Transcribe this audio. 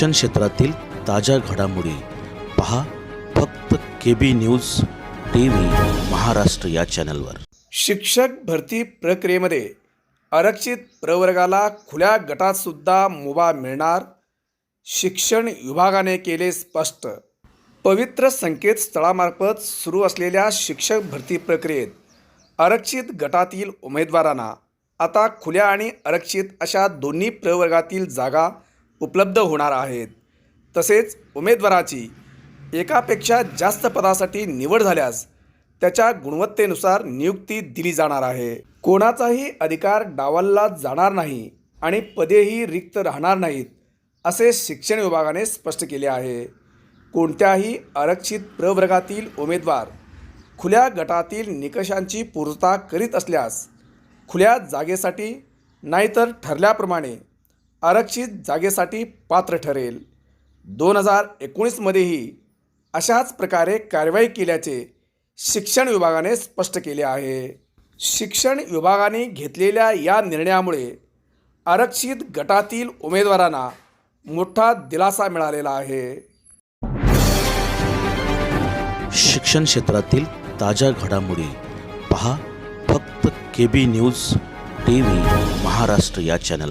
शिक्षण क्षेत्रातील ताज्या घडामोडी पहा फक्त K B news T V Maharashtra या चॅनलवर. शिक्षक भरती प्रक्रियेमध्ये आरक्षित प्रवर्गाला खुल्या गटातसुद्धा मुभा मिळणार? शिक्षण विभागाने केले स्पष्ट. पवित्र संकेतस्थळामार्फत सुरू असलेल्या शिक्षक भरती प्रक्रियेत आरक्षित गटातील उमेदवारांना आता खुल्या आणि आरक्षित अशा दोन्ही प्रवर्गातील जागा उपलब्ध होणार आहेत. तसेच उमेदवाराची एकापेक्षा जास्त पदासाठी निवड झाल्यास त्याच्या गुणवत्तेनुसार नियुक्ती दिली जाणार आहे. कोणाचाही अधिकार डावलला जाणार नाही आणि पदेही रिक्त राहणार नाहीत असे शिक्षण विभागाने स्पष्ट केले आहे. कोणत्याही आरक्षित प्रवर्गातील उमेदवार खुल्या गटातील निकषांची पूर्तता करीत असल्यास खुल्या जागेसाठी नाहीतर ठरल्याप्रमाणे आरक्षित जागेसाठी पात्र ठरेल. दोन हजार एकोणीसमध्येही अशाच प्रकारे कारवाई केल्याचे शिक्षण विभागाने स्पष्ट केले आहे. शिक्षण विभागाने घेतलेल्या या निर्णयामुळे आरक्षित गटातील उमेदवारांना मोठा दिलासा मिळालेला आहे. शिक्षण क्षेत्रातील ताज्या घडामोडी पहा फक्त K B news T V Maharashtra या चॅनल